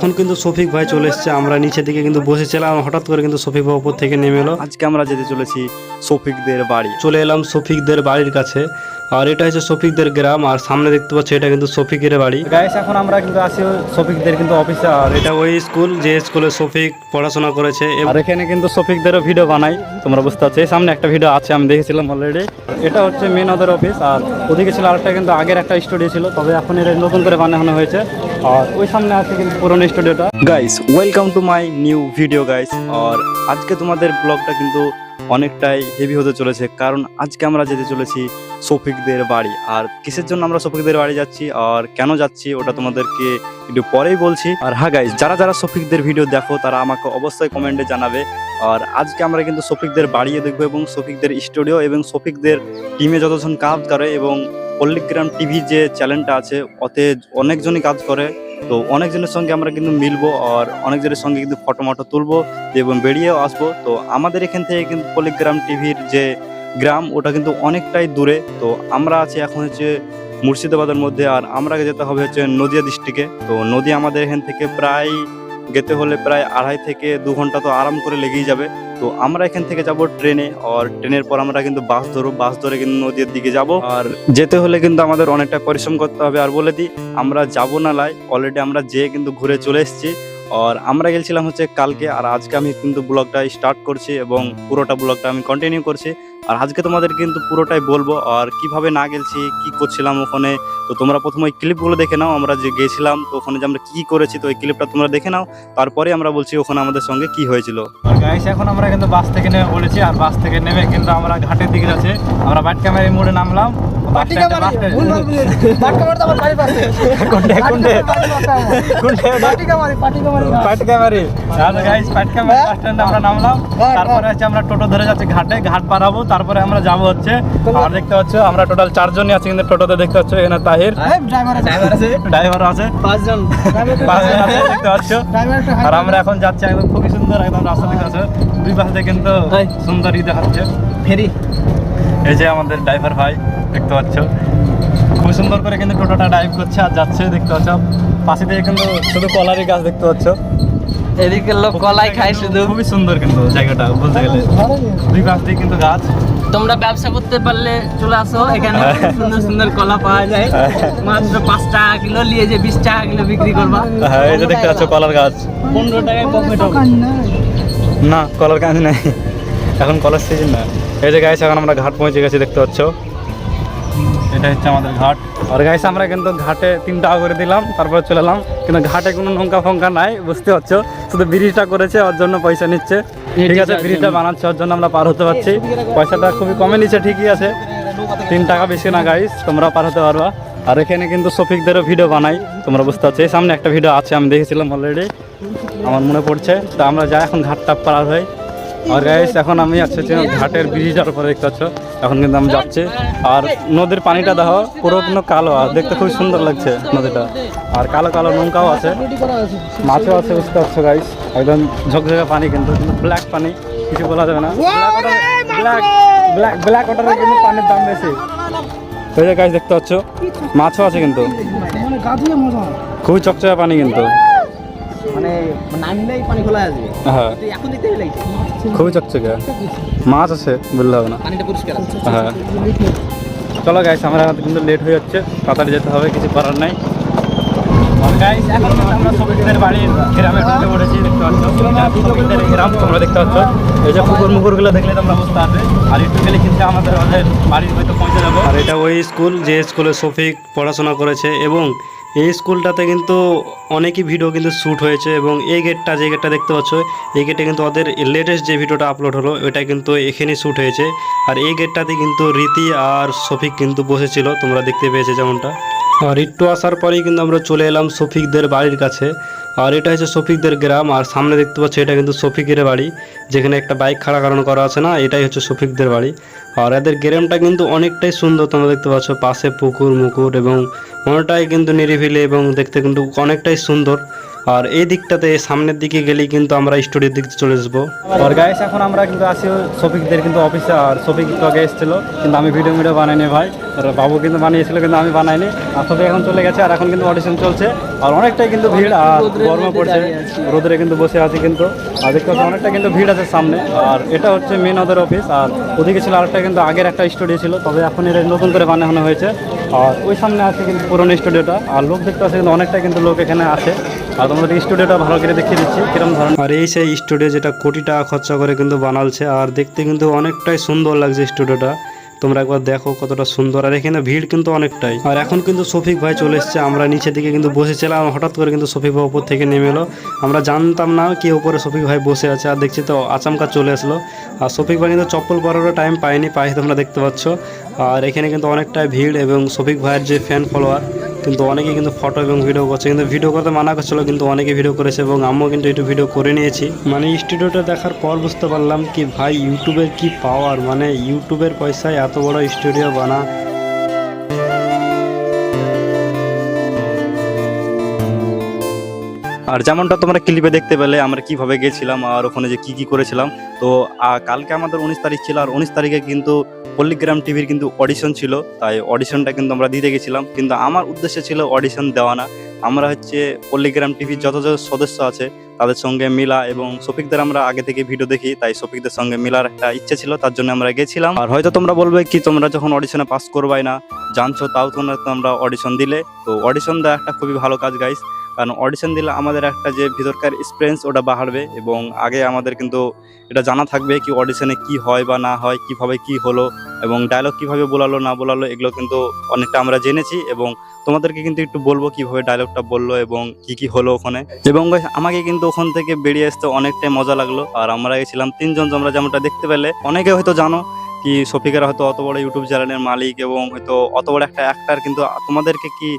এখন কিন্তু শফিক ভাই চলে এসেছে। আমরা নিচে দিকে কিন্তু বসেছিলাম। হঠাৎ করে কিন্তু শফিক ভাই উপর থেকে নেমে এলো। আজকে আমরা যেতে চলেছি শফিকদের বাড়ি। চলে এলাম শফিকদের বাড়ির কাছে। আর এটা হচ্ছে শফিকদের গ্রাম। আর সামনে দেখতে পাচ্ছি এটা কিন্তু শফিকের বাড়ি। গাইস এখন আমরা কিন্তু আসি শফিকদের কিন্তু অফিসে আর এটা ওই স্কুল যে স্কুলে শফিক পড়াশোনা করেছে। আর এখানে কিন্তু শফিকদেরও ভিডিও বানাই। তোমরা বুঝতে পারছ। এই সামনে একটা ভিডিও আছে আমি দেখেছিলাম অলরেডি এটা হচ্ছে মেন ওদের অফিস আর ওদিকে ছিল আরেকটা কিন্তু আগের একটা স্টুডিও ছিল। তবে এখন এটা নতুন করে বানানো হয়েছে। আর ওই সামনে আছে কিন্তু পুরনো স্টুডিওটা। Guys welcome to my new video guys আর আজকে তোমাদের ব্লগটা কিন্তু অনেকটাই হেভি হতে চলেছে। কারণ আজকে আমরা যেতে চলেছি শফিকদের বাড়ি। আর কিসের জন্য আমরা শফিকদের বাড়ি যাচ্ছি আর কেন যাচ্ছি, ওটা তোমাদেরকে একটু পরেই বলছি। আর হ্যাঁ গাইস যারা যারা শফিকদের ভিডিও দেখো, তারা আমাকে অবশ্যই কমেন্টে জানাবে। আর আজকে আমরা কিন্তু শফিকদের বাড়িয়ে দেখব এবং শফিকদের স্টুডিও এবং শফিকদের টিমে যতজন কাজ করে এবং পল্লিগ্রাম টিভি যে চ্যানেলটা আছে ওতে অনেকজনই কাজ করে। তো অনেকজনের সঙ্গে আমরা কিন্তু মিলবো আর অনেকজনের সঙ্গে কিন্তু ফটো মটো তুলবো এবং বেরিয়েও আসব। তো আমাদের এখান থেকে কিন্তু পলিগ্রাম টিভির যে গ্রাম, ওটা কিন্তু অনেকটাই দূরে। তো আমরা আছি এখন হচ্ছে মুর্শিদাবাদের মধ্যে আর আমরা যেতে হবে হচ্ছে নদিয়া ডিস্ট্রিক্টে তো নদী আমাদের এখান থেকে প্রায় যেতে হলে প্রায় আড়াই থেকে দু ঘণ্টা তো আরাম করে লেগেই যাবে। তো আমরা এখান থেকে যাব ট্রেনে আর ট্রেনের পর আমরা কিন্তু বাস ধরবো, বাস ধরে কিন্তু নদীর দিকে যাব। আর যেতে হলে কিন্তু আমাদের অনেকটা পরিশ্রম করতে হবে। আর বলে দিই, আমরা যাব না লাই অলরেডি আমরা যেয়ে কিন্তু ঘুরে চলে এসেছি। আর আমরা গেছিলাম হচ্ছে কালকে, আর আজকে আমি কিন্তু ব্লগটা স্টার্ট করছি এবং পুরোটা ব্লগটা আমি কন্টিনিউ করছি। আর আজকে তোমাদের কিন্তু পুরোটাই বলব আর কীভাবে না গেছি কি করছিলাম ওখানে তো তোমরা প্রথমে ওই ক্লিপগুলো দেখে নাও আমরা যে গেছিলাম তো ওখানে যে আমরা কি করেছি তো ওই ক্লিপটা তোমরা দেখে নাও তারপরে আমরা বলছি ওখানে আমাদের সঙ্গে কি হয়েছিল। আর গাইস এখন আমরা কিন্তু বাস থেকে নেমে পড়েছি আর বাস থেকে নেমে কিন্তু আমরা ঘাটের দিকে যাচ্ছি। আমরা বাট ক্যামেরায় মোড়ে নামলাম আমরা নামলাম তারপরে হচ্ছে আমরা টোটো ধরে যাচ্ছি ঘাটে ঘাট পারাবো তারপরে আমরা যাব হচ্ছে আর দেখতে পাচ্ছ আমরা টোটাল চারজনই আছি কিন্তু টোটোতে দেখতে পাচ্ছ এখানে তাহির। ড্রাইভার আছে। পাঁচজন। পাঁচজন আছে। দেখতে পাচ্ছ। আর আমরা এখন যাচ্ছি একদম খুবই সুন্দর একদম রাস্তা দেখতে পাচ্ছ। দুই পাশে কিন্তু সুন্দর ই দেখাচ্ছে। ফেরি। এই যে আমাদের ড্রাইভার ভাই দেখতে পাচ্ছ। খুব সুন্দর করে কিন্তু টোটোটা ড্রাইভ করছে আর যাচ্ছে দেখতে পাচ্ছ। পাশে দিয়ে কিন্তু শুধু কলারি গাছ দেখতে পাচ্ছ। এদিকে লোক কলাই খায় শুধু। খুবই সুন্দর কিন্তু জায়গাটা বলতে গেলে। দুই পাশ দিয়ে কিন্তু গাছ। তোমরা ব্যবসা করতে পারলে চলে আসো এখানে সুন্দর সুন্দর কলা পাওয়া যায়। মাত্র পাঁচ টাকা কিলো নিয়ে যে বিশ টাকা কিলো বিক্রি করবা। হ্যাঁ এই যে দেখতে পাচ্ছ কলার গাছ। পনেরো টাকায় হবে। না। কলার গাছ নাই। এখন কলার সিজন না। এই যে গাইছে এখন আমরা ঘাট পৌঁছে গেছি দেখতে পাচ্ছ। এটা হচ্ছে আমাদের ঘাট। আর গাইস আমরা কিন্তু ঘাটে তিন টাকা করে দিলাম তারপরে চলে এলাম। কিন্তু ঘাটে কোনো নৌকা ফঙ্কা নাই বুঝতে পারছ? শুধু ব্রিজটা করেছে ওর জন্য পয়সা নিচ্ছে। ঠিক আছে ব্রিজটা বানাচ্ছে ওর জন্য আমরা পার হতে পারছি। পয়সাটা খুবই কমে নিচ্ছে ঠিকই আছে। তিন টাকা বেশি না গাইস তোমরা পার হতে পারবা। আর এখানে কিন্তু শফিকদেরও ভিডিও বানাই তোমরা বুঝতে পারছ। এই সামনে একটা ভিডিও আছে আমি দেখেছিলাম অলরেডি আমার মনে পড়ছে। তা আমরা যাই এখন ঘাটটা পার হই। আর গাইস এখন আমি আছি ঘাটের ব্রিজটার উপরে দেখতে পাচ্ছ? এখন কিন্তু আমি যাচ্ছি। আর নদীর পানিটা দেখো পুরো কিন্তু কালো আর দেখতে খুব সুন্দর লাগছে নদীটা। আর কালো কালো নৌকাও আছে। মাছও আছে বুঝতে পারছ গাইস একদম ঝকঝকে পানি কিন্তু কিন্তু ব্ল্যাক পানি কিছু বলা যাবে না। ব্ল্যাক ব্ল্যাক ব্ল্যাক ওয়াটারের কিন্তু পানির দাম বেশি। ওই যে গাছ দেখতে পাচ্ছ? মাছও আছে কিন্তু। খুবই চকচকে পানি কিন্তু। মানে নামলেই পানি খোলা আসবে হ্যাঁ। এখন দিতে লাগছে। খুবই চকচকে। মাছ আছে বললে হবে না। পানিটা পরিষ্কার আছে। হ্যাঁ। চলো গাইস আমরা কিন্তু লেট হয়ে যাচ্ছে তাড়াতাড়ি যেতে হবে কিছু করার নাই। গাইস এখন কিন্তু আমরা সবিকদের বাড়ির গ্রামে ঢুকে পড়েছি দেখতে পাচ্ছ। সবিকদের গ্রাম তোমরা দেখতে পাচ্ছ। এই যে পুকুর মুকুরগুলো দেখলে তোমরা বুঝতে পারবে। আর একটু গেলে কিন্তু আমাদের ওদের বাড়ির হয়তো পৌঁছে যাব। আর এটা ওই স্কুল যে স্কুলে শফিক পড়াশোনা করেছে এবং এই স্কুলটাতে কিন্তু অনেকই ভিডিও কিন্তু শ্যুট হয়েছে এবং এই গেটটা যে গেটটা দেখতে পাচ্ছ, এই গেটে কিন্তু ওদের লেটেস্ট যে ভিডিওটা আপলোড হলো এটা কিন্তু এখানেই শ্যুট হয়েছে। আর এই গেটটাতে কিন্তু রীতি আর শফিক কিন্তু বসেছিল, তোমরা দেখতে পেয়েছে যেমনটা। আর একটু আসার পরেই কিন্তু আমরা চলে এলাম শফিকদের বাড়ির কাছে। আর এটা হচ্ছে শফিকদের গ্রাম, আর সামনে দেখতে পাচ্ছি, এটা কিন্তু শফিকের বাড়ি। যেখানে একটা বাইক খাড়া কারণ করা আছে না, এটাই হচ্ছে শফিকদের বাড়ি। আর এদের গ্রামটা কিন্তু অনেকটাই সুন্দর, তোমরা দেখতে পাচ্ছ, পাশে পুকুর মুকুর এবং অনেকটাই কিন্তু নিরিবিলি এবং দেখতে কিন্তু অনেকটাই সুন্দর। আর এই দিকটাতে, সামনের দিকে গেলেই কিন্তু আমরা স্টুডিওর দিকে চলে আসব। আর গাইস এখন আমরা কিন্তু আসি শফিকদের কিন্তু অফিসে আর শফিক আগে এসেছিল, কিন্তু আমি ভিডিও ভিডিও বানাইনি ভাই। আর বাবু কিন্তু বানিয়েছিল, কিন্তু আমি বানাইনি। আর শফিক এখন চলে গেছে, আর এখন কিন্তু অডিশন চলছে। আর অনেকটাই কিন্তু ভিড়, আর গরমে পড়ছে। রোদরে কিন্তু বসে আছি কিন্তু। আর দেখতে অনেকটা কিন্তু ভিড় আছে সামনে। আর এটা হচ্ছে মেন ওদের অফিস আর ওদিকে ছিল আরেকটা কিন্তু আগের একটা স্টুডিও ছিল, তবে এখন এটা নতুন করে বানানো হয়েছে। আর ওই সামনে আছে কিন্তু পুরনো স্টুডিওটা, আর লোক দেখতে পাচ্ছে কিন্তু অনেকটা কিন্তু লোক এখানে আছে। আর তোমাদের স্টুডিওটা ভালো করে দেখিয়ে দিচ্ছি, কিরম ধরনের। আর এই সেই স্টুডিও যেটা কোটি টাকা খরচা করে কিন্তু বানালছে, আর দেখতে কিন্তু অনেকটাই সুন্দর লাগছে স্টুডিওটা। তোমরা একবার দেখো কতটা সুন্দর। আর এখানে ভিড় কিন্তু অনেকটাই। আর এখন কিন্তু শফিক ভাই চলে এসছে। আমরা নিচে দিকে কিন্তু বসেছিলাম। ছিলাম হঠাৎ করে কিন্তু শফিক ভাই উপর থেকে নেমে এলো। আমরা জানতাম না কি উপরে শফিক ভাই বসে আছে। আর দেখছি তো আচমকা চলে আসলো আর শফিক ভাই কিন্তু চপ্পল পরারও টাইম পায়নি। পায়ে তোমরা দেখতে পাচ্ছ। আর এখানে কিন্তু অনেকটাই ভিড় এবং শফিক ভাইয়ের যে ফ্যান ফলোয়ার কিন্তু অনেকেই কিন্তু ফটো এবং ভিডিও করছে। কিন্তু ভিডিও করতে মানা করছিল, কিন্তু অনেকে ভিডিও করেছে এবং আমিও কিন্তু একটু ভিডিও করে নিয়েছি। মানে স্টুডিওটা দেখার পর বুঝতে পারলাম কি ভাই ইউটিউবের কি পাওয়ার মানে ইউটিউবের পয়সায় এত বড় স্টুডিও বানা। আর যেমনটা তোমরা ক্লিপে দেখতে পেলে, আমরা কীভাবে গেছিলাম আর ওখানে যে কি কি করেছিলাম, তো কালকে আমাদের উনিশ তারিখ ছিল, আর উনিশ তারিখে কিন্তু পল্লিগ্রাম টিভির কিন্তু অডিশন ছিল, তাই অডিশনটা কিন্তু আমরা দিতে গেছিলাম। কিন্তু আমার উদ্দেশ্য ছিল অডিশন দেওয়া না। আমরা হচ্ছে পল্লিগ্রাম টিভির যত যত সদস্য আছে, তাদের সঙ্গে মিলা এবং শফিকদের আমরা আগে থেকে ভিডিও দেখি, তাই শফিকদের সঙ্গে মিলার একটা ইচ্ছে ছিল, তার জন্য আমরা গেছিলাম। আর হয়তো তোমরা বলবে কি, তোমরা যখন অডিশনে পাস করবাই না, জানছো, তাও তোমরা তোমরা অডিশন দিলে। তো অডিশন দেওয়া একটা খুবই ভালো কাজ গাইস কারণ অডিশন দিলে আমাদের একটা যে ভিতরকার এক্সপিরিয়েন্স ওটা বাড়বে এবং আগে আমাদের কিন্তু এটা জানা থাকবে কি অডিশনে কি হয় বা না হয়, কীভাবে কি হলো এবং ডায়লগ কীভাবে বলালো, না বলালো, এগুলো কিন্তু অনেকটা আমরা জেনেছি এবং তোমাদেরকে কিন্তু একটু বলব কীভাবে ডায়লগটা বলল এবং কি কি হলো ওখানে। এবং আমাকে কিন্তু ওখান থেকে বেরিয়ে আসতে অনেকটাই মজা লাগল। আর আমরা গেছিলাম তিনজন তোমরা যেমনটা দেখতে পেলে, অনেকে হয়তো জানো কি শফিকের হয়তো অত বড় ইউটিউব চ্যানেলের মালিক এবং হয়তো অত বড় একটা অ্যাক্টার কিন্তু তোমাদেরকে কি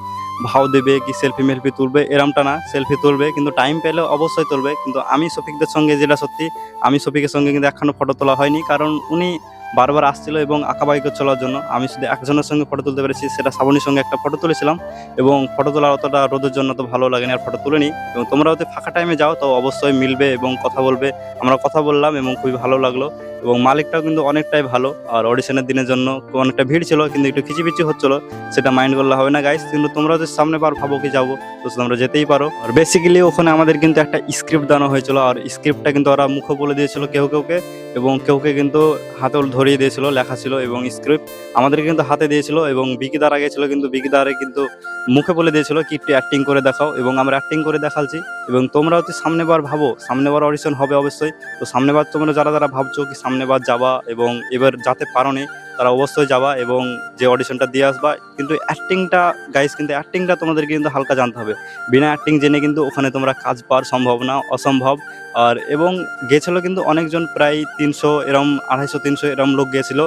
ভাও দেবে কি সেলফি মেলফি তুলবে, এরমটা না সেলফি তুলবে, কিন্তু টাইম পেলে অবশ্যই তুলবে। কিন্তু আমি শফিকদের সঙ্গে যেটা সত্যি, আমি শফিকের সঙ্গে কিন্তু একখানো ফটো তোলা হয়নি, কারণ উনি বারবার আসছিল এবং আঁকাবাকি চলার জন্য। আমি শুধু একজনের সঙ্গে ফটো তুলতে পেরেছি, সেটা শ্রাবণীর সঙ্গে একটা ফটো তুলেছিলাম এবং ফটো তোলা অতটা রোদের জন্য তো ভালো লাগেনি, আর ফটো তুলে নিই এবং তোমরা যদি ফাঁকা টাইমে যাও, তো অবশ্যই মিলবে এবং কথা বলবে। আমরা কথা বললাম এবং খুবই ভালো লাগল। এবং মালিকটাও কিন্তু অনেকটাই ভালো, আর অডিশনের দিনের জন্য অনেকটা ভিড় ছিল, কিন্তু একটু খিচিপিচি হচ্ছিল, সেটা মাইন্ড করলে হবে না গাইস কিন্তু তোমরা যদি সামনে পার ভাবো কি যাব, তো তোমরা যেতেই পারো। আর বেসিক্যালি ওখানে আমাদের কিন্তু একটা স্ক্রিপ্ট দেওয়া হয়েছিল, আর স্ক্রিপ্টটা কিন্তু ওরা মুখে বলে দিয়েছিল কেউ কেউকে, এবং কেউকে কিন্তু হাতে ধরিয়ে দিয়েছিল, লেখা ছিল এবং স্ক্রিপ্ট আমাদেরকে কিন্তু হাতে দিয়েছিল এবং বিকিদার আগে ছিল কিন্তু বিকিদারে কিন্তু মুখে বলে দিয়েছিল কি একটু অ্যাক্টিং করে দেখাও এবং আমরা অ্যাক্টিং করে দেখালছি এবং তোমরা হচ্ছে সামনেবার ভাবো সামনেবার অডিশন হবে অবশ্যই। তো সামনেবার তোমরা যারা যারা ভাবছ কি সামনেবার যাবা এবং এবার যাতে পারো তারা অবশ্যই যাবা এবং যে অডিশনটা দিয়ে আসবা। কিন্তু অ্যাক্টিংটা গাইস কিন্তু অ্যাক্টিংটা তোমাদেরকে কিন্তু হালকা জানতে হবে। বিনা অ্যাক্টিং জেনে কিন্তু ওখানে তোমরা কাজ পাওয়ার সম্ভব না অসম্ভব। আর এবং গেছিল কিন্তু অনেকজন, প্রায় তিনশো এরম, আড়াইশো, তিনশো এরম লোক গেছিল।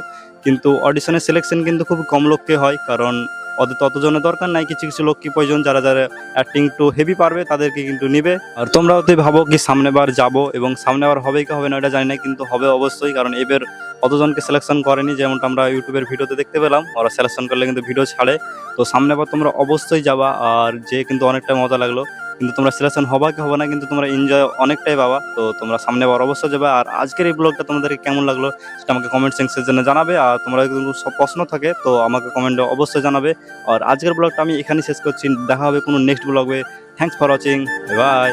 কিন্তু অডিশনের সিলেকশন কিন্তু খুব কম লোককে হয়, কারণ ওদের ততজনের দরকার নাই, কিছু কিছু লোক কি প্রয়োজন। যারা যারা অ্যাক্টিং একটু হেভি পারবে, তাদেরকে কিন্তু নিবে। আর তোমরা যদি ভাবো কি সামনেবার যাব এবং সামনেবার হবে কি হবে না এটা জানি না, কিন্তু হবে অবশ্যই, কারণ এবার অতজনকে সিলেকশন করেনি, যেমনটা আমরা ইউটিউবের ভিডিওতে দেখতে পেলাম, ওরা সিলেকশন করলে কিন্তু ভিডিও ছাড়ে। তো সামনেবার তোমরা অবশ্যই যাবা, আর যে কিন্তু অনেকটা মজা লাগল। কিন্তু তোমরা সিলেকশন হবা কি হবে না, কিন্তু তোমরা এনজয় অনেকটাই পাবা। তো তোমরা সামনে বার অবশ্যই যাবে, আর আজকের এই ব্লগটা তোমাদেরকে কেমন লাগল, সেটা আমাকে কমেন্ট সেকশনে জানাবে। আর তোমরা কিন্তু সব প্রশ্ন থাকে, তো আমাকে কমেন্টে অবশ্যই জানাবে। আর আজকের ব্লগটা আমি এখানেই শেষ করছি। দেখা হবে কোনো নেক্সট ব্লগে থ্যাংকস ফর ওয়াচিং বাই